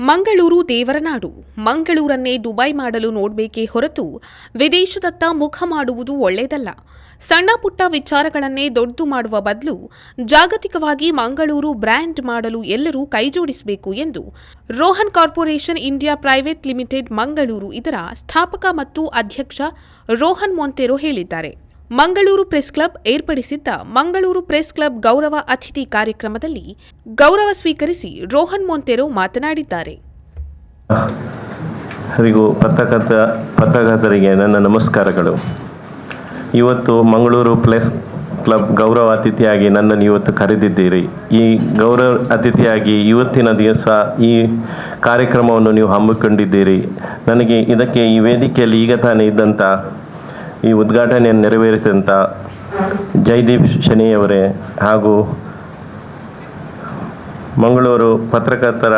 Mangaluru ದೇವರನಾಡು. ಮಂಗಳೂರನ್ನೇ Dubai ಮಾಡಲು ನೋಡಬೇಕೇ ಹೊರತು ವಿದೇಶದತ್ತ ಮುಖ ಮಾಡುವುದು ಒಳ್ಳೆಯದಲ್ಲ. ಸಣ್ಣ ಪುಟ್ಟ ವಿಚಾರಗಳನ್ನೇ ದೊಡ್ಡದು ಮಾಡುವ ಬದಲು ಜಾಗತಿಕವಾಗಿ ಮಂಗಳೂರು ಬ್ರ್ಯಾಂಡ್ ಮಾಡಲು ಎಲ್ಲರೂ ಕೈಜೋಡಿಸಬೇಕು ಎಂದು Rohan corporation India private limited Mangaluru ಇದರ ಸ್ಥಾಪಕ ಮತ್ತು ಅಧ್ಯಕ್ಷ ರೋಹನ್ ಮೊಂತೆರೋ ಹೇಳಿದ್ದಾರೆ. ಮಂಗಳೂರು ಪ್ರೆಸ್ ಕ್ಲಬ್ ಏರ್ಪಡಿಸಿದ್ದ ಮಂಗಳೂರು ಪ್ರೆಸ್ ಕ್ಲಬ್ ಗೌರವ ಅತಿಥಿ ಕಾರ್ಯಕ್ರಮದಲ್ಲಿ ಗೌರವ ಸ್ವೀಕರಿಸಿ ರೋಹನ್ ಮೊಂತೆರೋ ಮಾತನಾಡಿದ್ದಾರೆ. ಪತ್ರಕರ್ತ, ಪತ್ರಕರ್ತರಿಗೆ ನನ್ನ ನಮಸ್ಕಾರಗಳು. ಇವತ್ತು ಮಂಗಳೂರು ಪ್ರೆಸ್ ಕ್ಲಬ್ ಗೌರವ ಅತಿಥಿಯಾಗಿ ನನ್ನನ್ನು ಇವತ್ತು ಕರೆದಿದ್ದೀರಿ. ಈ ಗೌರವ ಅತಿಥಿಯಾಗಿ ಇವತ್ತಿನ ದಿವಸ ಈ ಕಾರ್ಯಕ್ರಮವನ್ನು ನೀವು ಹಮ್ಮಿಕೊಂಡಿದ್ದೀರಿ. ನನಗೆ ಇದಕ್ಕೆ ಈ ವೇದಿಕೆಯಲ್ಲಿ ಈಗ ತಾನೇ ಇದ್ದಂಥ ಈ ಉದ್ಘಾಟನೆಯನ್ನು ನೆರವೇರಿಸಿದಂಥ ಜೈದೀಪ್ ಶನಿಯವರೇ ಹಾಗೂ ಮಂಗಳೂರು ಪತ್ರಕರ್ತರ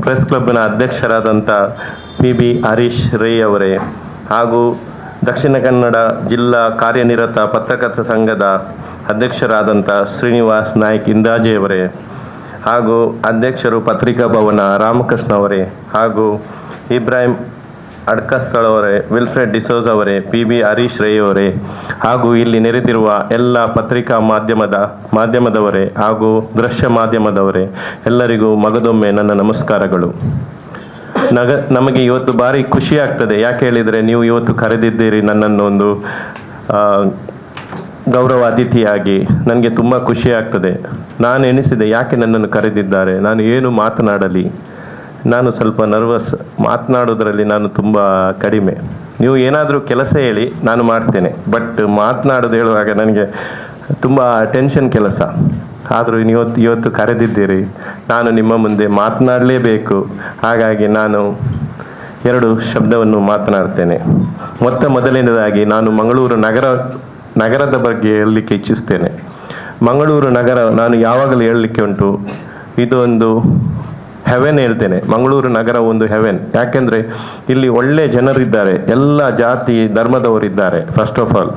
ಪ್ರೆಸ್ ಕ್ಲಬ್ನ ಅಧ್ಯಕ್ಷರಾದಂಥ ಪಿ ಬಿ ಹರೀಶ್ ರೈ ಅವರೇ ಹಾಗೂ ದಕ್ಷಿಣ ಕನ್ನಡ ಜಿಲ್ಲಾ ಕಾರ್ಯನಿರತ ಪತ್ರಕರ್ತ ಸಂಘದ ಅಧ್ಯಕ್ಷರಾದಂಥ ಶ್ರೀನಿವಾಸ್ ನಾಯ್ಕ್ ಇಂದಾಜೆಯವರೇ ಹಾಗೂ ಅಧ್ಯಕ್ಷರು ಪತ್ರಿಕಾ ಭವನ ರಾಮಕೃಷ್ಣ ಅವರೇ ಹಾಗೂ ಇಬ್ರಾಹಿಂ ಅಡ್ಕಸ್ತಳ್ ಅವರೇ ವಿಲ್ಫ್ರೆಡ್ ಡಿಸೋಸ್ ಅವರೇ ಪಿ ಬಿ ಹರೀಶ್ ರೈ ಅವರೇ, ಹಾಗೂ ಇಲ್ಲಿ ನೆರೆದಿರುವ ಎಲ್ಲ ಪತ್ರಿಕಾ ಮಾಧ್ಯಮದ, ಮಾಧ್ಯಮದವರೇ ಹಾಗೂ ದೃಶ್ಯ ಮಾಧ್ಯಮದವರೇ, ಎಲ್ಲರಿಗೂ ಮಗದೊಮ್ಮೆ ನನ್ನ ನಮಸ್ಕಾರಗಳು. ನಗ, ನಮಗೆ ಇವತ್ತು ಭಾರಿ ಖುಷಿ ಆಗ್ತದೆ. ಯಾಕೆ ಹೇಳಿದರೆ ನೀವು ಇವತ್ತು ಕರೆದಿದ್ದೀರಿ ನನ್ನನ್ನು ಒಂದು ಗೌರವ ಅತಿಥಿಯಾಗಿ. ನನಗೆ ತುಂಬ ಖುಷಿ ಆಗ್ತದೆ. ನಾನು ಎನಿಸಿದೆ ಯಾಕೆ ನನ್ನನ್ನು ಕರೆದಿದ್ದಾರೆ? ನಾನು ಏನು ಮಾತನಾಡಲಿ? ನಾನು ಸ್ವಲ್ಪ ನರ್ವಸ್ ಮಾತನಾಡೋದ್ರಲ್ಲಿ ನಾನು ತುಂಬ ಕಡಿಮೆ. ನೀವು ಏನಾದರೂ ಕೆಲಸ ಹೇಳಿ, ನಾನು ಮಾಡ್ತೇನೆ. ಬಟ್ ಮಾತನಾಡೋದು ಹೇಳುವಾಗ ನನಗೆ ತುಂಬ ಟೆನ್ಷನ್ ಕೆಲಸ. ಆದರೂ ಇವತ್ತು ಇವತ್ತು ಕರೆದಿದ್ದೀರಿ. ನಾನು ನಿಮ್ಮ ಮುಂದೆ ಮಾತನಾಡಲೇಬೇಕು. ಹಾಗಾಗಿ ನಾನು ಎರಡು ಶಬ್ದವನ್ನು ಮಾತನಾಡ್ತೇನೆ. ಮೊತ್ತ ಮೊದಲನೇದಾಗಿ ನಾನು ಮಂಗಳೂರು ನಗರ, ನಗರದ ಬಗ್ಗೆ ಹೇಳಲಿಕ್ಕೆ ಇಚ್ಛಿಸ್ತೇನೆ. ಮಂಗಳೂರು ನಗರ ನಾನು ಯಾವಾಗಲೂ ಹೇಳಲಿಕ್ಕೆ ಉಂಟು. ಇದೊಂದು ಹೆವೆನ್ ಹೇಳ್ತೇನೆ ಮಂಗಳೂರು ನಗರ ಒಂದು ಹೆವೆನ್ ಯಾಕೆಂದರೆ ಇಲ್ಲಿ ಒಳ್ಳೆ ಜನರಿದ್ದಾರೆ. ಎಲ್ಲ ಜಾತಿ, ಧರ್ಮದವರಿದ್ದಾರೆ ಫಸ್ಟ್ ಆಫ್ ಆಲ್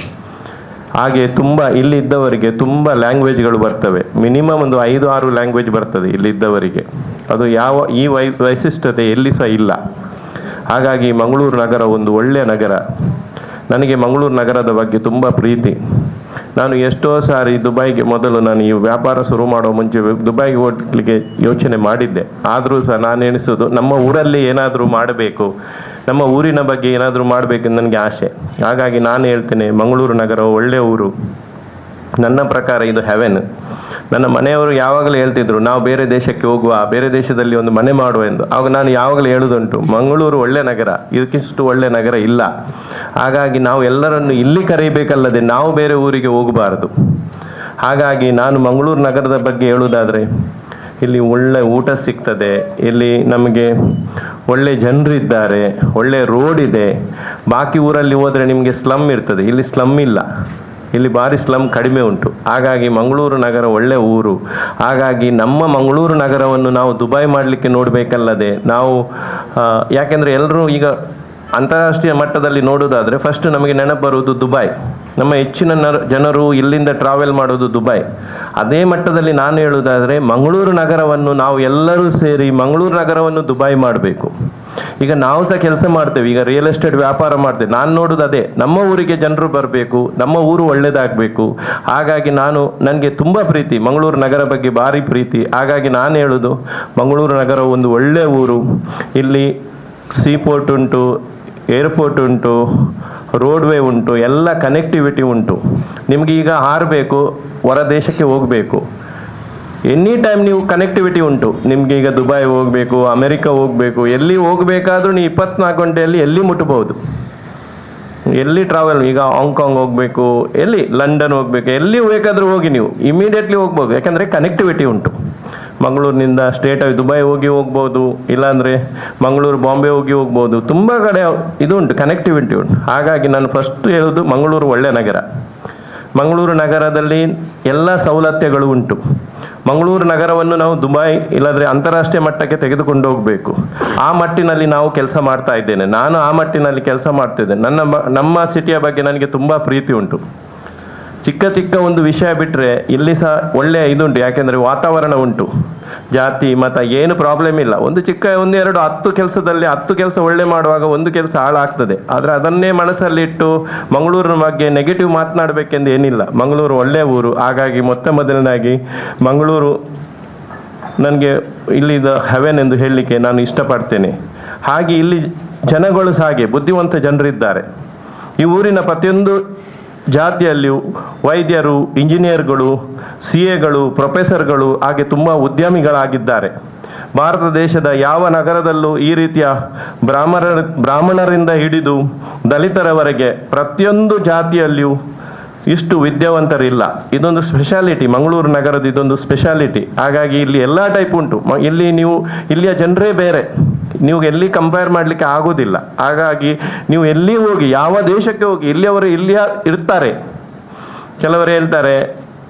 ಹಾಗೆ ತುಂಬ ಇಲ್ಲಿದ್ದವರಿಗೆ ತುಂಬ ಲ್ಯಾಂಗ್ವೇಜ್ಗಳು ಬರ್ತವೆ. ಮಿನಿಮಮ್ ಒಂದು ಐದು, ಆರು ಲ್ಯಾಂಗ್ವೇಜ್ ಬರ್ತದೆ ಇಲ್ಲಿದ್ದವರಿಗೆ. ಅದು ಯಾವ, ಈ ವೈ, ವೈಶಿಷ್ಟ್ಯತೆ ಎಲ್ಲಿ ಸಹ ಇಲ್ಲ. ಹಾಗಾಗಿ ಮಂಗಳೂರು ನಗರ ಒಂದು ಒಳ್ಳೆಯ ನಗರ. ನನಗೆ ಮಂಗಳೂರು ನಗರದ ಬಗ್ಗೆ ತುಂಬ ಪ್ರೀತಿ. ನಾನು ಎಷ್ಟೋ ಸಾರಿ ದುಬೈಗೆ ಮೊದಲು ನಾನು ಈ ವ್ಯಾಪಾರ ಶುರು ಮಾಡೋ ಮುಂಚೆ ದುಬೈಗೆ ಹೋಗ್ಲಿಕ್ಕೆ ಯೋಚನೆ ಮಾಡಿದ್ದೆ. ಆದರೂ ಸಹ ನಾನು ಎಣಿಸೋದು ನಮ್ಮ ಊರಲ್ಲಿ ಏನಾದರೂ ಮಾಡಬೇಕು, ನಮ್ಮ ಊರಿನ ಬಗ್ಗೆ ಏನಾದರೂ ಮಾಡಬೇಕೆಂದು ನನಗೆ ಆಸೆ. ಹಾಗಾಗಿ ನಾನು ಹೇಳ್ತೇನೆ, ಮಂಗಳೂರು ನಗರ ಒಳ್ಳೆಯ ಊರು. ನನ್ನ ಪ್ರಕಾರ ಇದು ಹೆವೆನ್. ನನ್ನ ಮನೆಯವರು ಯಾವಾಗಲೂ ಹೇಳ್ತಿದ್ರು, ನಾವು ಬೇರೆ ದೇಶಕ್ಕೆ ಹೋಗುವ, ಬೇರೆ ದೇಶದಲ್ಲಿ ಒಂದು ಮನೆ ಮಾಡುವ ಎಂದು. ಆಗ ನಾನು ಯಾವಾಗಲೂ ಹೇಳುವುದುಂಟು, ಮಂಗಳೂರು ಒಳ್ಳೆ ನಗರ, ಇದಕ್ಕಿಷ್ಟು ಒಳ್ಳೆ ನಗರ ಇಲ್ಲ. ಹಾಗಾಗಿ ನಾವು ಎಲ್ಲರನ್ನು ಇಲ್ಲಿ ಕರೆಯಬೇಕಲ್ಲದೆ ನಾವು ಬೇರೆ ಊರಿಗೆ ಹೋಗಬಾರದು. ಹಾಗಾಗಿ ನಾನು ಮಂಗಳೂರು ನಗರದ ಬಗ್ಗೆ ಹೇಳುವುದಾದರೆ, ಇಲ್ಲಿ ಒಳ್ಳೆ ಊಟ ಸಿಗ್ತದೆ, ಇಲ್ಲಿ ನಮಗೆ ಒಳ್ಳೆ ಜನರಿದ್ದಾರೆ ಒಳ್ಳೆ ರೋಡ್ ಇದೆ. ಬಾಕಿ ಊರಲ್ಲಿ ಹೋದರೆ ನಿಮಗೆ ಸ್ಲಮ್ ಇರ್ತದೆ, ಇಲ್ಲಿ ಸ್ಲಮ್ ಇಲ್ಲ. ಇಲ್ಲಿ ಭಾರಿ ಸ್ಲಮ್ ಕಡಿಮೆ ಉಂಟು. ಹಾಗಾಗಿ ಮಂಗಳೂರು ನಗರ ಒಳ್ಳೆ ಊರು. ಹಾಗಾಗಿ ನಮ್ಮ ಮಂಗಳೂರು ನಗರವನ್ನು ನಾವು ದುಬೈ ಮಾಡಲಿಕ್ಕೆ ನೋಡಬೇಕಲ್ಲದೆ ನಾವು ಯಾಕೆಂದರೆ ಎಲ್ಲರೂ ಈಗ ಅಂತಾರಾಷ್ಟ್ರೀಯ ಮಟ್ಟದಲ್ಲಿ ನೋಡೋದಾದರೆ ಫಸ್ಟ್ ನಮಗೆ ನೆನಪು ಬರುವುದು ದುಬೈ ನಮ್ಮ ಹೆಚ್ಚಿನ ನರ- ಜನರು ಇಲ್ಲಿಂದ ಟ್ರಾವೆಲ್ ಮಾಡೋದು ದುಬೈ ಅದೇ ಮಟ್ಟದಲ್ಲಿ ನಾನು ಹೇಳುವುದಾದರೆ ಮಂಗಳೂರು ನಗರವನ್ನು ನಾವು ಎಲ್ಲರೂ ಸೇರಿ ಮಂಗಳೂರು ನಗರವನ್ನು ದುಬೈ ಮಾಡಬೇಕು. ಈಗ ನಾವು ಸಹ ಕೆಲಸ ಮಾಡ್ತೇವೆ, ಈಗ ರಿಯಲ್ ಎಸ್ಟೇಟ್ ವ್ಯಾಪಾರ ಮಾಡ್ತೇವೆ. ನಾನು ನೋಡೋದು ಅದೇ, ನಮ್ಮ ಊರಿಗೆ ಜನರು ಬರಬೇಕು, ನಮ್ಮ ಊರು ಒಳ್ಳೆಯದಾಗಬೇಕು ಹಾಗಾಗಿ ನಾನು, ನನಗೆ ತುಂಬ ಪ್ರೀತಿ, ಮಂಗಳೂರು ನಗರ ಬಗ್ಗೆ ಭಾರಿ ಪ್ರೀತಿ. ಹಾಗಾಗಿ ನಾನು ಹೇಳೋದು ಮಂಗಳೂರು ನಗರ ಒಂದು ಒಳ್ಳೆಯ ಊರು. ಇಲ್ಲಿ ಸೀಪೋರ್ಟ್ ಉಂಟು ಏರ್ಪೋರ್ಟ್ ಉಂಟು, ರೋಡ್ವೇ ಉಂಟು, ಎಲ್ಲ ಕನೆಕ್ಟಿವಿಟಿ ಉಂಟು. ನಿಮಗೆ ಈಗ ಹಾರಬೇಕು, ಹೊರ ದೇಶಕ್ಕೆ ಹೋಗಬೇಕು. ಎನಿ ಟೈಮ್ ನೀವು ಕನೆಕ್ಟಿವಿಟಿ ಉಂಟು. ನಿಮಗೆ ಈಗ ದುಬೈ ಹೋಗಬೇಕು, ಅಮೆರಿಕ ಹೋಗಬೇಕು, ಎಲ್ಲಿ ಹೋಗಬೇಕಾದ್ರೂ ನೀವು ಇಪ್ಪತ್ನಾಲ್ಕು ಗಂಟೆಯಲ್ಲಿ ಎಲ್ಲಿ ಮುಟ್ಟಬಹುದು ಎಲ್ಲಿ ಟ್ರಾವೆಲ್ ಈಗ ಹಾಂಗ್ಕಾಂಗ್ ಹೋಗಬೇಕು, ಎಲ್ಲಿ ಲಂಡನ್ ಹೋಗಬೇಕು, ಎಲ್ಲಿ ಬೇಕಾದರೂ ಹೋಗಿ ನೀವು ಇಮಿಡಿಯೇಟ್ಲಿ ಹೋಗ್ಬೋದು. ಯಾಕಂದರೆ ಕನೆಕ್ಟಿವಿಟಿ ಉಂಟು. ಮಂಗಳೂರಿನಿಂದ ಸ್ಟೇಟ್ ಆಗಿ ದುಬೈ ಹೋಗಿ ಹೋಗ್ಬೋದು, ಇಲ್ಲಾಂದರೆ ಮಂಗಳೂರು ಬಾಂಬೆ ಹೋಗಿ ಹೋಗ್ಬೋದು, ತುಂಬ ಕಡೆ ಇದು ಉಂಟು ಕನೆಕ್ಟಿವಿಟಿ ಉಂಟು. ಹಾಗಾಗಿ ನಾನು ಫಸ್ಟ್ ಹೇಳೋದು ಮಂಗಳೂರು ಒಳ್ಳೆಯ ನಗರ. ಮಂಗಳೂರು ನಗರದಲ್ಲಿ ಎಲ್ಲ ಸವಲತ್ತುಗಳು ಉಂಟು. ಮಂಗಳೂರು ನಗರವನ್ನು ನಾವು ದುಬೈ ಇಲ್ಲಾಂದರೆ ಅಂತಾರಾಷ್ಟ್ರೀಯ ಮಟ್ಟಕ್ಕೆ ತೆಗೆದುಕೊಂಡು ಹೋಗಬೇಕು. ಆ ಮಟ್ಟಿನಲ್ಲಿ ನಾವು ಕೆಲಸ ಮಾಡ್ತಾ ಇದ್ದೇನೆ. ನಾನು ಆ ಮಟ್ಟಿನಲ್ಲಿ ಕೆಲಸ ಮಾಡ್ತಿದ್ದೇನೆ. ನನ್ನ ನಮ್ಮ ಸಿಟಿಯ ಬಗ್ಗೆ ನನಗೆ ತುಂಬ ಪ್ರೀತಿ ಉಂಟು. ಚಿಕ್ಕ ಚಿಕ್ಕ ಒಂದು ವಿಷಯ ಬಿಟ್ಟರೆ ಇಲ್ಲಿ ಸಹ ಒಳ್ಳೆಯ ಇದುಂಟು, ಯಾಕೆಂದರೆ ವಾತಾವರಣ ಉಂಟು. ಜಾತಿ, ಮತ ಏನು ಪ್ರಾಬ್ಲಮ್ ಇಲ್ಲ. ಒಂದು ಚಿಕ್ಕ ಒಂದೆರಡು ಹತ್ತು ಕೆಲಸದಲ್ಲಿ ಹತ್ತು ಕೆಲಸ ಒಳ್ಳೆ ಮಾಡುವಾಗ ಒಂದು ಕೆಲಸ ಹಾಳಾಗ್ತದೆ. ಆದರೆ ಅದನ್ನೇ ಮನಸ್ಸಲ್ಲಿಟ್ಟು ಮಂಗಳೂರಿನ ಬಗ್ಗೆ ನೆಗೆಟಿವ್ ಮಾತನಾಡಬೇಕೆಂದು ಏನಿಲ್ಲ. ಮಂಗಳೂರು ಒಳ್ಳೆಯ ಊರು. ಹಾಗಾಗಿ ಮೊತ್ತ ಮೊದಲನಾಗಿ ಮಂಗಳೂರು ನನಗೆ ಇಲ್ಲಿದ ಹೆವೆನ್ ಎಂದು ಹೇಳಲಿಕ್ಕೆ ನಾನು ಇಷ್ಟಪಡ್ತೇನೆ. ಹಾಗೆ ಇಲ್ಲಿ ಜನಗಳು ಸಹ ಹಾಗೆ ಬುದ್ಧಿವಂತ ಜನರಿದ್ದಾರೆ. ಈ ಊರಿನ ಪ್ರತಿಯೊಂದು ಜಾತಿಯಲ್ಲಿಯೂ ವೈದ್ಯರು, ಇಂಜಿನಿಯರ್ಗಳು ಸಿ ಎಗಳು ಪ್ರೊಫೆಸರ್ಗಳು ಹಾಗೆ ತುಂಬ ಉದ್ಯಮಿಗಳಾಗಿದ್ದಾರೆ. ಭಾರತ ದೇಶದ ಯಾವ ನಗರದಲ್ಲೂ ಈ ರೀತಿಯ ಬ್ರಾಹ್ಮಣ ಬ್ರಾಹ್ಮಣರಿಂದ ಹಿಡಿದು ದಲಿತರವರೆಗೆ ಪ್ರತಿಯೊಂದು ಜಾತಿಯಲ್ಲಿಯೂ ಇಷ್ಟು ವಿದ್ಯಾವಂತರಿಲ್ಲ. ಇದೊಂದು ಸ್ಪೆಷಾಲಿಟಿ ಮಂಗಳೂರು ನಗರದ ಇದೊಂದು ಸ್ಪೆಷಾಲಿಟಿ ಹಾಗಾಗಿ ಇಲ್ಲಿ ಎಲ್ಲ ಟೈಪ್ ಉಂಟು. ಇಲ್ಲಿ ನೀವು, ಇಲ್ಲಿಯ ಜನರೇ ಬೇರೆ. ನೀವು ಎಲ್ಲಿ ಕಂಪೇರ್ ಮಾಡಲಿಕ್ಕೆ ಆಗೋದಿಲ್ಲ. ಹಾಗಾಗಿ ನೀವು ಎಲ್ಲಿ ಹೋಗಿ, ಯಾವ ದೇಶಕ್ಕೆ ಹೋಗಿ, ಇಲ್ಲಿಯವರು ಇಲ್ಲಿಯ ಇರ್ತಾರೆ. ಕೆಲವರು ಹೇಳ್ತಾರೆ,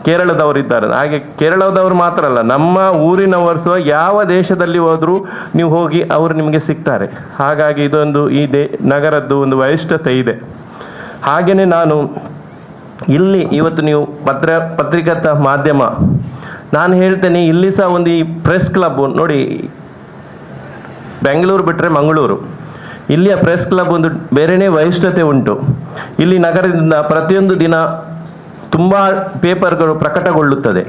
ಕೇರಳದವರು ಇದ್ದಾರೆ. ಹಾಗೆ ಕೇರಳದವರು ಮಾತ್ರ ಅಲ್ಲ, ನಮ್ಮ ಊರಿನವರು ಸಹ ಯಾವ ದೇಶದಲ್ಲಿ ಹೋದರೂ ನೀವು ಹೋಗಿ ಅವರು ನಿಮಗೆ ಸಿಗ್ತಾರೆ. ಹಾಗಾಗಿ ಇದೊಂದು ಈ ನಗರದ್ದು ಒಂದು ವೈಶಿಷ್ಟ್ಯತೆ ಇದೆ. ಹಾಗೆಯೇ ನಾನು ಇಲ್ಲಿ ಇವತ್ತು ನೀವು ಪತ್ರ, ಪತ್ರಿಕಾ ಮಾಧ್ಯಮ, ನಾನು ಹೇಳ್ತೇನೆ, ಇಲ್ಲಿ ಸಹ ಒಂದು ಈ ಪ್ರೆಸ್ ಕ್ಲಬ್ ನೋಡಿ, ಬೆಂಗಳೂರು ಬಿಟ್ಟರೆ ಮಂಗಳೂರು. ಇಲ್ಲಿಯ ಪ್ರೆಸ್ ಕ್ಲಬ್ ಒಂದು ಬೇರೆಯೇ ವೈಶಿಷ್ಟ್ಯತೆ ಉಂಟು. ಇಲ್ಲಿ ನಗರದಿಂದ ಪ್ರತಿಯೊಂದು ದಿನ ತುಂಬ ಪೇಪರ್ಗಳು ಪ್ರಕಟಗೊಳ್ಳುತ್ತದೆ.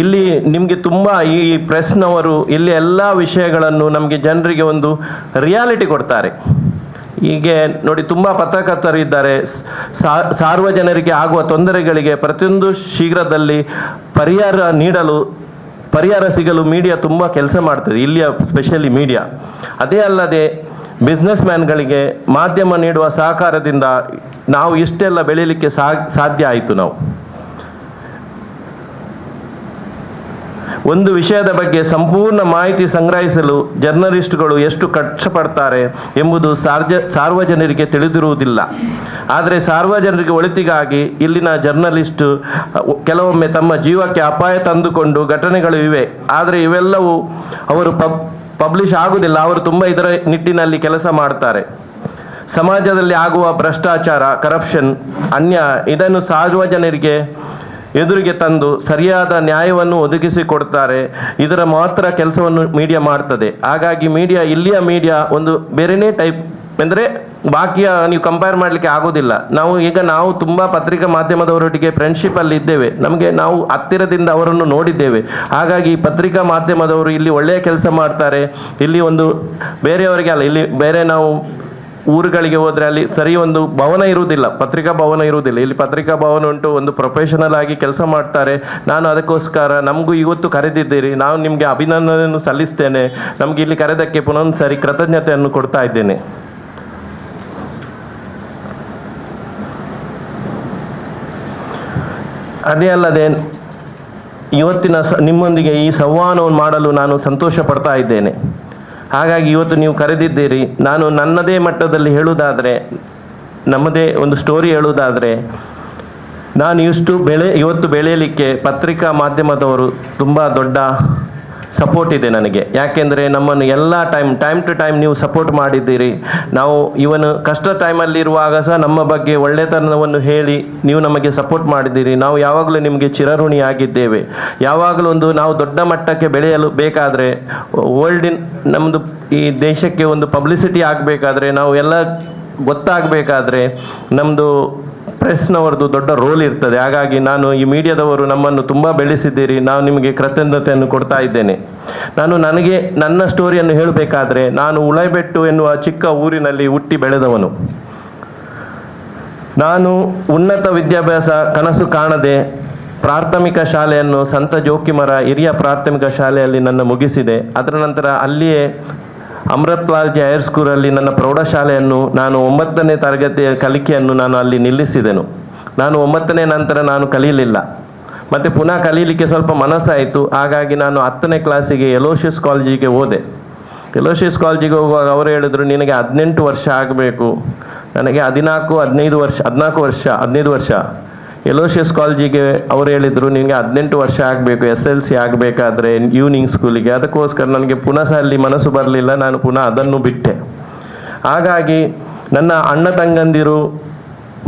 ಇಲ್ಲಿ ನಿಮಗೆ ತುಂಬ ಈ ಪ್ರೆಸ್ನವರು ಇಲ್ಲಿ ಎಲ್ಲ ವಿಷಯಗಳನ್ನು ನಮಗೆ ಜನರಿಗೆ ಒಂದು ರಿಯಾಲಿಟಿ ಕೊಡ್ತಾರೆ. ಹೀಗೆ ನೋಡಿ ತುಂಬ ಪತ್ರಕರ್ತರು ಇದ್ದಾರೆ. ಸಾರ್ವಜನರಿಗೆ ಆಗುವ ತೊಂದರೆಗಳಿಗೆ ಪ್ರತಿಯೊಂದು ಶೀಘ್ರದಲ್ಲಿ ಪರಿಹಾರ ನೀಡಲು, ಪರಿಹಾರ ಸಿಗಲು ಮೀಡಿಯಾ ತುಂಬ ಕೆಲಸ ಮಾಡ್ತದೆ, ಇಲ್ಲಿಯ ಸ್ಪೆಷಲಿ ಮೀಡಿಯಾ ಅದೇ ಅಲ್ಲದೆ ಬಿಸ್ನೆಸ್ ಮ್ಯಾನ್ಗಳಿಗೆ ಮಾಧ್ಯಮ ನೀಡುವ ಸಹಕಾರದಿಂದ ನಾವು ಇಷ್ಟೆಲ್ಲ ಬೆಳೀಲಿಕ್ಕೆ ಸಾಧ್ಯ ಆಯಿತು ನಾವು. ಒಂದು ವಿಷಯದ ಬಗ್ಗೆ ಸಂಪೂರ್ಣ ಮಾಹಿತಿ ಸಂಗ್ರಹಿಸಲು ಜರ್ನಲಿಸ್ಟ್ಗಳು ಎಷ್ಟು ಕಷ್ಟಪಡ್ತಾರೆ ಎಂಬುದು ಸಾರ್ಜ, ಸಾರ್ವಜನಿಕರಿಗೆ ತಿಳಿದಿರುವುದಿಲ್ಲ. ಆದರೆ ಸಾರ್ವಜನಿಕರಿಗೆ ಒಳಿತಿಗಾಗಿ ಇಲ್ಲಿನ ಜರ್ನಲಿಸ್ಟ್, ಕೆಲವೊಮ್ಮೆ ತಮ್ಮ ಜೀವಕ್ಕೆ ಅಪಾಯ ತಂದುಕೊಂಡು ಘಟನೆಗಳು ಇವೆ. ಆದರೆ ಇವೆಲ್ಲವೂ ಅವರು ಪಬ್, ಪಬ್ಲಿಷ್ ಆಗುವುದಿಲ್ಲ. ಅವರು ತುಂಬ ಇದರ ನಿಟ್ಟಿನಲ್ಲಿ ಕೆಲಸ ಮಾಡ್ತಾರೆ. ಸಮಾಜದಲ್ಲಿ ಆಗುವ ಭ್ರಷ್ಟಾಚಾರ, ಕರಪ್ಷನ್ ಅನ್ಯ ಇದನ್ನು ಸಾರ್ವಜನಿಕರಿಗೆ ಎದುರಿಗೆ ತಂದು ಸರಿಯಾದ ನ್ಯಾಯವನ್ನು ಒದಗಿಸಿಕೊಡ್ತಾರೆ ಇದರ ಮಾತ್ರ ಕೆಲಸವನ್ನು ಮೀಡಿಯಾ ಮಾಡ್ತದೆ. ಹಾಗಾಗಿ ಮೀಡಿಯಾ ಇಲ್ಲಿಯ ಮೀಡಿಯಾ ಒಂದು ಬೇರೆನೇ ಟೈಪ್ ಅಂದರೆ ಬಾಕಿಯ ನೀವು ಕಂಪೇರ್ ಮಾಡಲಿಕ್ಕೆ ಆಗೋದಿಲ್ಲ. ನಾವು ಈಗ ನಾವು ತುಂಬ ಪತ್ರಿಕಾ ಮಾಧ್ಯಮದವರೊಟ್ಟಿಗೆ ಫ್ರೆಂಡ್ಶಿಪ್ ಅಲ್ಲಿ ಇದ್ದೇವೆ. ನಮಗೆ ನಾವು ಹತ್ತಿರದಿಂದ ಅವರನ್ನು ನೋಡಿದ್ದೇವೆ. ಹಾಗಾಗಿ ಪತ್ರಿಕಾ ಮಾಧ್ಯಮದವರು ಇಲ್ಲಿ ಒಳ್ಳೆಯ ಕೆಲಸ ಮಾಡ್ತಾರೆ. ಇಲ್ಲಿ ಒಂದು ಬೇರೆಯವರಿಗೆ ಅಲ್ಲ, ಇಲ್ಲಿ ಬೇರೆ ನಾವು ಊರುಗಳಿಗೆ ಹೋದ್ರೆ ಅಲ್ಲಿ ಸರಿ ಒಂದು ಭವನ ಇರುವುದಿಲ್ಲ, ಪತ್ರಿಕಾ ಭವನ ಇರುವುದಿಲ್ಲ. ಇಲ್ಲಿ ಪತ್ರಿಕಾ ಭವನ ಉಂಟು, ಒಂದು ಪ್ರೊಫೆಷನಲ್ ಆಗಿ ಕೆಲಸ ಮಾಡ್ತಾರೆ. ನಾನು ಅದಕ್ಕೋಸ್ಕರ ನಮಗೂ ಇವತ್ತು ಕರೆದಿದ್ದೀರಿ, ನಾನು ನಿಮಗೆ ಅಭಿನಂದನೆಯನ್ನು ಸಲ್ಲಿಸ್ತೇನೆ. ನಮಗೆ ಇಲ್ಲಿ ಕರೆದಕ್ಕೆ ಪುನಃ ಸರಿ ಕೃತಜ್ಞತೆಯನ್ನು ಕೊಡ್ತಾ ಇದ್ದೇನೆ. ಅದೇ ಅಲ್ಲದೆ, ಇವತ್ತಿನ ನಿಮ್ಮೊಂದಿಗೆ ಈ ಸಂವಹನವನ್ನು ಮಾಡಲು ನಾನು ಸಂತೋಷ ಪಡ್ತಾ ಇದ್ದೇನೆ. ಹಾಗಾಗಿ ಇವತ್ತು ನೀವು ಕರೆದಿದ್ದೀರಿ, ನಾನು ನನ್ನದೇ ಮಟ್ಟದಲ್ಲಿ ಹೇಳುವುದಾದರೆ, ನಮ್ಮದೇ ಒಂದು ಸ್ಟೋರಿ ಹೇಳುವುದಾದರೆ, ನಾನು ಇಷ್ಟು ಬೆಳೆ, ಇವತ್ತು ಬೆಳೆಯಲಿಕ್ಕೆ ಪತ್ರಿಕಾ ಮಾಧ್ಯಮದವರು ತುಂಬ ದೊಡ್ಡ ಸಪೋರ್ಟ್ ಇದೆ ನನಗೆ. ಯಾಕೆಂದರೆ ನಮ್ಮನ್ನು ಎಲ್ಲ ಟೈಮ್ ಟೈಮ್ ಟು ಟೈಮ್ ನೀವು ಸಪೋರ್ಟ್ ಮಾಡಿದ್ದೀರಿ. ನಾವು ಇವನು ಕಷ್ಟ ಟೈಮಲ್ಲಿರುವಾಗ ಸಹ ನಮ್ಮ ಬಗ್ಗೆ ಒಳ್ಳೆತನವನ್ನು ಹೇಳಿ ನೀವು ನಮಗೆ ಸಪೋರ್ಟ್ ಮಾಡಿದ್ದೀರಿ. ನಾವು ಯಾವಾಗಲೂ ನಿಮಗೆ ಚಿರಋಣಿ ಆಗಿದ್ದೇವೆ. ಯಾವಾಗಲೂ ಒಂದು ನಾವು ದೊಡ್ಡ ಮಟ್ಟಕ್ಕೆ ಬೆಳೆಯಲು ಬೇಕಾದರೆ ವರ್ಲ್ಡಿನ ನಮ್ಮದು ಈ ದೇಶಕ್ಕೆ ಒಂದು ಪಬ್ಲಿಸಿಟಿ ಆಗಬೇಕಾದ್ರೆ ನಾವು ಎಲ್ಲ ಗೊತ್ತಾಗಬೇಕಾದ್ರೆ ನಮ್ಮದು ಪ್ರೆಸ್ನವ್ರದ್ದು ದೊಡ್ಡ ರೋಲ್ ಇರ್ತದೆ. ಹಾಗಾಗಿ ನಾನು ಈ ಮೀಡಿಯಾದವರು ನಮ್ಮನ್ನು ತುಂಬ ಬೆಳೆಸಿದ್ದೀರಿ. ನಾವು ನಿಮಗೆ ಕೃತಜ್ಞತೆಯನ್ನು ಕೊಡ್ತಾ ಇದ್ದೇನೆ. ನಾನು ನನಗೆ ನನ್ನ ಸ್ಟೋರಿಯನ್ನು ಹೇಳಬೇಕಾದ್ರೆ ನಾನು ಉಳೈಬೆಟ್ಟು ಎನ್ನುವ ಚಿಕ್ಕ ಊರಿನಲ್ಲಿ ಹುಟ್ಟಿ ಬೆಳೆದವನು. ನಾನು ಉನ್ನತ ವಿದ್ಯಾಭ್ಯಾಸ ಕನಸು ಕಾಣದೆ ಪ್ರಾಥಮಿಕ ಶಾಲೆಯನ್ನು ಸಂತ ಜೋಕಿಮರ ಹಿರಿಯ ಪ್ರಾಥಮಿಕ ಶಾಲೆಯಲ್ಲಿ ನನ್ನ ಮುಗಿಸಿದೆ. ಅದರ ನಂತರ ಅಲ್ಲಿಯೇ ಅಮೃತ್ ಜಿ ಹೈರ್ ಸ್ಕೂಲಲ್ಲಿ ನನ್ನ ಪ್ರೌಢಶಾಲೆಯನ್ನು ನಾನು ಒಂಬತ್ತನೇ ತರಗತಿಯ ಕಲಿಕೆಯನ್ನು ನಾನು ಅಲ್ಲಿ ನಿಲ್ಲಿಸಿದೆನು. ನಾನು ಒಂಬತ್ತನೇ ನಂತರ ನಾನು ಕಲಿಯಲಿಲ್ಲ ಮತ್ತು ಪುನಃ ಕಲೀಲಿಕ್ಕೆ ಸ್ವಲ್ಪ ಮನಸ್ಸಾಯಿತು. ಹಾಗಾಗಿ ನಾನು ಹತ್ತನೇ ಕ್ಲಾಸಿಗೆ ಎಲೋಶಿಯಸ್ ಕಾಲೇಜಿಗೆ ಹೋದೆ. ಎಲೋಶಿಯಸ್ ಕಾಲೇಜಿಗೆ ಹೋಗುವಾಗ ಅವರು ಹೇಳಿದರು, ನಿನಗೆ ಹದಿನೆಂಟು ವರ್ಷ ಆಗಬೇಕು. ನನಗೆ ಹದಿನಾಲ್ಕು, ಹದಿನೈದು ವರ್ಷ, ಹದಿನಾಲ್ಕು ವರ್ಷ, ಹದಿನೈದು ವರ್ಷ. ಎಲೋಷಿಯಸ್ ಕಾಲೇಜಿಗೆ ಅವ್ರು ಹೇಳಿದರು ನಿಮಗೆ ಹದಿನೆಂಟು ವರ್ಷ ಆಗಬೇಕು ಎಸ್ ಎಲ್ ಸಿ ಆಗಬೇಕಾದ್ರೆ ಈವ್ನಿಂಗ್ ಸ್ಕೂಲಿಗೆ ಅದಕ್ಕೋಸ್ಕರ ನನಗೆ ಪುನಃ ಸಹ ಅಲ್ಲಿ ಮನಸ್ಸು ಬರಲಿಲ್ಲ, ನಾನು ಪುನಃ ಅದನ್ನು ಬಿಟ್ಟೆ. ಹಾಗಾಗಿ ನನ್ನ ಅಣ್ಣ ತಂಗಂದಿರು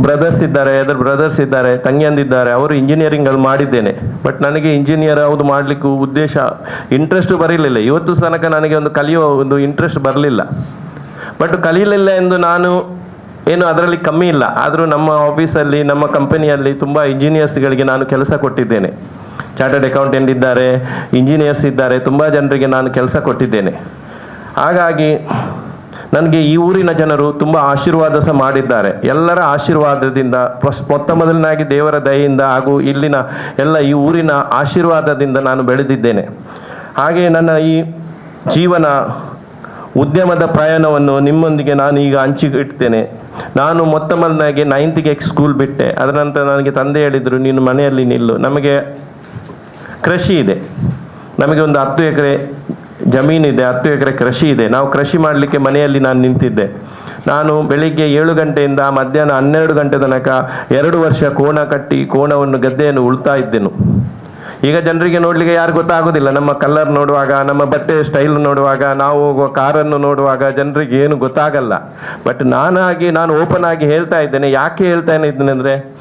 ಬ್ರದರ್ಸ್ ಇದ್ದಾರೆ ಅದರ ಬ್ರದರ್ಸ್ ಇದ್ದಾರೆ, ತಂಗಿಯಂದಿದ್ದಾರೆ, ಅವರು ಇಂಜಿನಿಯರಿಂಗ್ ಅಲ್ಲಿ ಮಾಡಿದ್ದೇನೆ. ಬಟ್ ನನಗೆ ಇಂಜಿನಿಯರ್ ಯಾವುದು ಮಾಡಲಿಕ್ಕೂ ಉದ್ದೇಶ ಇಂಟ್ರೆಸ್ಟ್ ಬರಲಿಲ್ಲ. ಇವತ್ತು ತನಕ ನನಗೆ ಒಂದು ಕಲಿಯೋ ಒಂದು ಇಂಟ್ರೆಸ್ಟ್ ಬರಲಿಲ್ಲ. ಬಟ್ ಕಲೀಲಿಲ್ಲ ಎಂದು ನಾನು ಏನು ಅದರಲ್ಲಿ ಕಮ್ಮಿ ಇಲ್ಲ. ಆದರೂ ನಮ್ಮ ಆಫೀಸಲ್ಲಿ, ನಮ್ಮ ಕಂಪನಿಯಲ್ಲಿ ತುಂಬ ಇಂಜಿನಿಯರ್ಸ್ಗಳಿಗೆ ನಾನು ಕೆಲಸ ಕೊಟ್ಟಿದ್ದೇನೆ. ಚಾರ್ಟರ್ಡ್ ಅಕೌಂಟೆಂಟ್ ಇದ್ದಾರೆ, ಇಂಜಿನಿಯರ್ಸ್ ಇದ್ದಾರೆ, ತುಂಬ ಜನರಿಗೆ ನಾನು ಕೆಲಸ ಕೊಟ್ಟಿದ್ದೇನೆ. ಹಾಗಾಗಿ ನನಗೆ ಈ ಊರಿನ ಜನರು ತುಂಬ ಆಶೀರ್ವಾದ ಸಹ ಮಾಡಿದ್ದಾರೆ. ಎಲ್ಲರ ಆಶೀರ್ವಾದದಿಂದ ಮೊತ್ತ ಮೊದಲನಾಗಿ ದೇವರ ದಯೆಯಿಂದ ಹಾಗೂ ಇಲ್ಲಿನ ಎಲ್ಲ ಈ ಊರಿನ ಆಶೀರ್ವಾದದಿಂದ ನಾನು ಬೆಳೆದಿದ್ದೇನೆ. ಹಾಗೆ ನನ್ನ ಈ ಜೀವನ ಉದ್ಯಮದ ಪ್ರಯಾಣವನ್ನು ನಿಮ್ಮೊಂದಿಗೆ ನಾನು ಈಗ ಹಂಚಿಕಿಡ್ತೇನೆ ನಾನು ಮೊತ್ತ ಮೊದಲಾಗಿ ನೈನ್ತ್ಗೆ ಸ್ಕೂಲ್ ಬಿಟ್ಟೆ. ಅದರ ನಂತರ ನನಗೆ ತಂದೆ ಹೇಳಿದರು, ನೀನು ಮನೆಯಲ್ಲಿ ನಿಲ್ಲು. ನಮಗೆ ಕೃಷಿ ಇದೆ. ನಮಗೆ ಒಂದು ಹತ್ತು ಎಕರೆ ಜಮೀನಿದೆ ಹತ್ತು ಎಕರೆ ಕೃಷಿ ಇದೆ. ನಾವು ಕೃಷಿ ಮಾಡಲಿಕ್ಕೆ ಮನೆಯಲ್ಲಿ ನಾನು ನಿಂತಿದ್ದೆ. ನಾನು ಬೆಳಿಗ್ಗೆ ಏಳು ಗಂಟೆಯಿಂದ ಮಧ್ಯಾಹ್ನ ಹನ್ನೆರಡು ಗಂಟೆ ತನಕ ಎರಡು ವರ್ಷ ಕೋಣ ಕಟ್ಟಿ ಕೋಣವನ್ನು ಗದ್ದೆಯನ್ನು ಉಳ್ತಾ ಇದ್ದೆನು. ಈಗ ಜನರಿಗೆ ನೋಡಲಿಕ್ಕೆ ಯಾರು ಗೊತ್ತಾಗೋದಿಲ್ಲ. ನಮ್ಮ ಕಲರ್ ನೋಡುವಾಗ, ನಮ್ಮ ಬಟ್ಟೆ ಸ್ಟೈಲ್ ನೋಡುವಾಗ, ನಾವು ಹೋಗುವ ಕಾರನ್ನು ನೋಡುವಾಗ ಜನರಿಗೆ ಏನು ಗೊತ್ತಾಗಲ್ಲ. ಬಟ್ ನಾನಾಗಿ, ನಾನು ಓಪನ್ ಆಗಿ ಹೇಳ್ತಾ ಇದ್ದೇನೆ. ಯಾಕೆ ಹೇಳ್ತಾ ಇದ್ದೇನೆ ಅಂದರೆ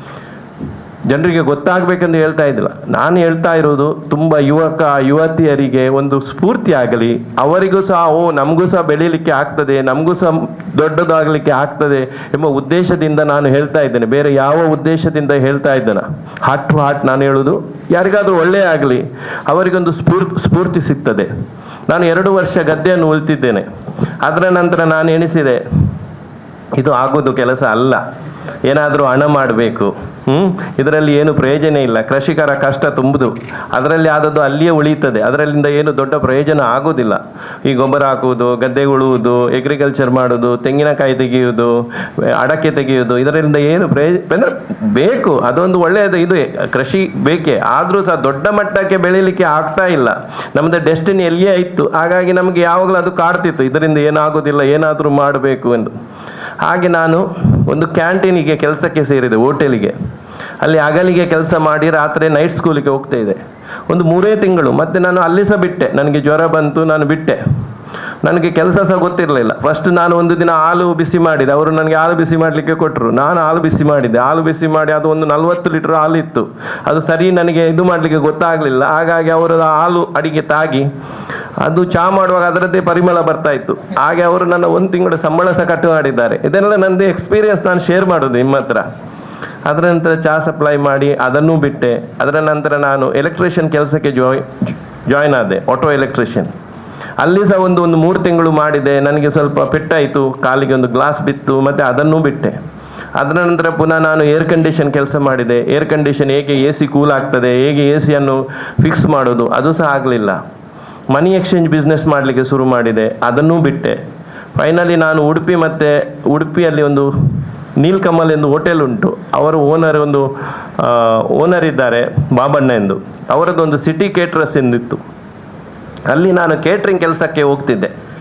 ಜನರಿಗೆ ಗೊತ್ತಾಗಬೇಕೆಂದು ಹೇಳ್ತಾ ಇದ್ದಿಲ್ಲ. ನಾನು ಹೇಳ್ತಾ ಇರೋದು ತುಂಬ ಯುವಕ, ಯುವತಿಯರಿಗೆ ಒಂದು ಸ್ಫೂರ್ತಿ ಆಗಲಿ. ಅವರಿಗೂ ಸಹ, ಓ, ನಮಗೂ ಸಹ ಬೆಳೀಲಿಕ್ಕೆ ಆಗ್ತದೆ, ನಮಗೂ ಸಹ ದೊಡ್ಡದಾಗಲಿಕ್ಕೆ ಆಗ್ತದೆ ಎಂಬ ಉದ್ದೇಶದಿಂದ ನಾನು ಹೇಳ್ತಾ ಇದ್ದೇನೆ. ಬೇರೆ ಯಾವ ಉದ್ದೇಶದಿಂದ ಹೇಳ್ತಾ ಇದ್ದೇನೆ? ಹಾಟ್ ಟು ಹಾಟ್ ನಾನು ಹೇಳೋದು, ಯಾರಿಗಾದರೂ ಒಳ್ಳೆಯ ಆಗಲಿ, ಅವರಿಗೊಂದು ಸ್ಫೂರ್, ಸ್ಫೂರ್ತಿ ಸಿಗ್ತದೆ. ನಾನು ಎರಡು ವರ್ಷ ಗದ್ದೆಯನ್ನು ಉಳಿತಿದ್ದೇನೆ. ಅದರ ನಂತರ ನಾನು ಎಣಿಸಿದೆ ಇದು ಆಗೋದು ಕೆಲಸ ಅಲ್ಲ. ಏನಾದರೂ ಹಣ ಮಾಡಬೇಕು. ಹ್ಞೂ ಇದರಲ್ಲಿ ಏನು ಪ್ರಯೋಜನ ಇಲ್ಲ. ಕೃಷಿಕರ ಕಷ್ಟ ತುಂಬುದು. ಅದರಲ್ಲಿ ಆದದ್ದು ಅಲ್ಲಿಯೇ ಉಳಿಯುತ್ತದೆ. ಅದರಲ್ಲಿಂದ ಏನು ದೊಡ್ಡ ಪ್ರಯೋಜನ ಆಗೋದಿಲ್ಲ. ಈ ಗೊಬ್ಬರ ಹಾಕುವುದು, ಗದ್ದೆ ಉಳುವುದು ಎಗ್ರಿಕಲ್ಚರ್ ಮಾಡುವುದು, ತೆಂಗಿನಕಾಯಿ ತೆಗೆಯುವುದು, ಅಡಕೆ ತೆಗೆಯುವುದು ಇದರಿಂದ ಏನು ಪ್ರಯೋಜನ ಬೇಕು. ಅದೊಂದು ಒಳ್ಳೆಯದು. ಇದು ಕೃಷಿ ಬೇಕೇ. ಆದರೂ ಸಹ ದೊಡ್ಡ ಮಟ್ಟಕ್ಕೆ ಬೆಳೀಲಿಕ್ಕೆ ಆಗ್ತಾ ಇಲ್ಲ. ನಮ್ಮದು ಡೆಸ್ಟಿನಿ ಎಲ್ಲಿಯೇ ಇತ್ತು. ಹಾಗಾಗಿ ನಮಗೆ ಯಾವಾಗಲೂ ಅದು ಕಾಡ್ತಿತ್ತು. ಇದರಿಂದ ಏನಾಗೋದಿಲ್ಲ. ಏನಾದರೂ ಮಾಡಬೇಕು ಎಂದು. ಹಾಗೆ ನಾನು ಒಂದು ಕ್ಯಾಂಟೀನಿಗೆ ಕೆಲಸಕ್ಕೆ ಸೇರಿದೆ, ಹೋಟೆಲಿಗೆ. ಅಲ್ಲಿ ಹಗಲಿಗೆ ಕೆಲಸ ಮಾಡಿ ರಾತ್ರಿ ನೈಟ್ ಸ್ಕೂಲಿಗೆ ಹೋಗ್ತಾ ಇದೆ ಒಂದು ಮೂರೇ ತಿಂಗಳು, ಮತ್ತೆ ನಾನು ಅಲ್ಲಿ ಸಹ ಬಿಟ್ಟೆ. ನನಗೆ ಜ್ವರ ಬಂತು, ನಾನು ಬಿಟ್ಟೆ. ನನಗೆ ಕೆಲಸ ಸಹ ಗೊತ್ತಿರಲಿಲ್ಲ. ಫಸ್ಟ್ ನಾನು ಒಂದು ದಿನ ಹಾಲು ಬಿಸಿ ಮಾಡಿದೆ. ಅವರು ನನಗೆ ಹಾಲು ಬಿಸಿ ಮಾಡಲಿಕ್ಕೆ ಕೊಟ್ಟರು ನಾನು ಹಾಲು ಬಿಸಿ ಮಾಡಿದೆ. ಹಾಲು ಬಿಸಿ ಮಾಡಿ ಅದು ಒಂದು ನಲ್ವತ್ತು ಲೀಟರ್ ಹಾಲು ಇತ್ತು. ಅದು ಸರಿ ನನಗೆ ಇದು ಮಾಡಲಿಕ್ಕೆ ಗೊತ್ತಾಗಲಿಲ್ಲ. ಹಾಗಾಗಿ ಅವರ ಹಾಲು ಅಡಿಗೆ ತಾಗಿ ಅದು ಚಾ ಮಾಡುವಾಗ ಅದರದ್ದೇ ಪರಿಮಳ ಬರ್ತಾ ಇತ್ತು. ಹಾಗೆ ಅವರು ನನ್ನ ಒಂದು ತಿಂಗಳ ಸಂಬಳ ಸಹ ಕಟ್ಟು ಮಾಡಿದ್ದಾರೆ. ಇದನ್ನೆಲ್ಲ ನನ್ನದು ಎಕ್ಸ್ಪೀರಿಯನ್ಸ್ ನಾನು ಶೇರ್ ಮಾಡೋದು ನಿಮ್ಮ ಹತ್ರ. ಅದರ ನಂತರ ಚಾ ಸಪ್ಲೈ ಮಾಡಿ, ಅದನ್ನೂ ಬಿಟ್ಟೆ. ಅದರ ನಂತರ ನಾನು ಎಲೆಕ್ಟ್ರಿಷಿಯನ್ ಕೆಲಸಕ್ಕೆ ಜಾಯ್ ಜಾಯ್ನ್ ಆದೆ ಆಟೋ ಎಲೆಕ್ಟ್ರಿಷಿಯನ್ ಅಲ್ಲಿ ಸಹ ಒಂದು ಒಂದು ಮೂರು ತಿಂಗಳು ಮಾಡಿದೆ. ನನಗೆ ಸ್ವಲ್ಪ ಪೆಟ್ಟಾಯಿತು. ಕಾಲಿಗೆ ಒಂದು ಗ್ಲಾಸ್ ಬಿತ್ತು, ಮತ್ತು ಅದನ್ನೂ ಬಿಟ್ಟೆ. ಅದರ ನಂತರ ಪುನಃ ನಾನು ಏರ್ ಕಂಡೀಷನ್ ಕೆಲಸ ಮಾಡಿದೆ. ಏರ್ ಕಂಡೀಷನ್ ಹೇಗೆ ಎ ಸಿ ಕೂಲ್ ಆಗ್ತದೆ, ಹೇಗೆ ಎ ಸಿಯನ್ನು ಫಿಕ್ಸ್ ಮಾಡೋದು, ಅದು ಸಹ ಆಗಲಿಲ್ಲ. ಮನಿ ಎಕ್ಸ್ಚೇಂಜ್ ಬಿಸ್ನೆಸ್ ಮಾಡಲಿಕ್ಕೆ ಶುರು ಮಾಡಿದೆ. ಅದನ್ನೂ ಬಿಟ್ಟೆ. ಫೈನಲಿ ನಾನು ಉಡುಪಿ ಮತ್ತು ಉಡುಪಿಯಲ್ಲಿ ಒಂದು ನೀಲ್ಕಮಲ್ ಎಂದು ಹೋಟೆಲ್ ಉಂಟು. ಅವರು ಓನರ್ ಒಂದು ಓನರ್ ಇದ್ದಾರೆ, ಬಾಬಣ್ಣ ಎಂದು. ಅವರದ್ದೊಂದು ಸಿಟಿ ಕೇಟ್ರಸ್ ಎಂದಿತ್ತು. ಅಲ್ಲಿ ನಾನು ಕೇಟ್ರಿಂಗ್ ಕೆಲಸಕ್ಕೆ ಹೋಗ್ತಿದ್ದೆ.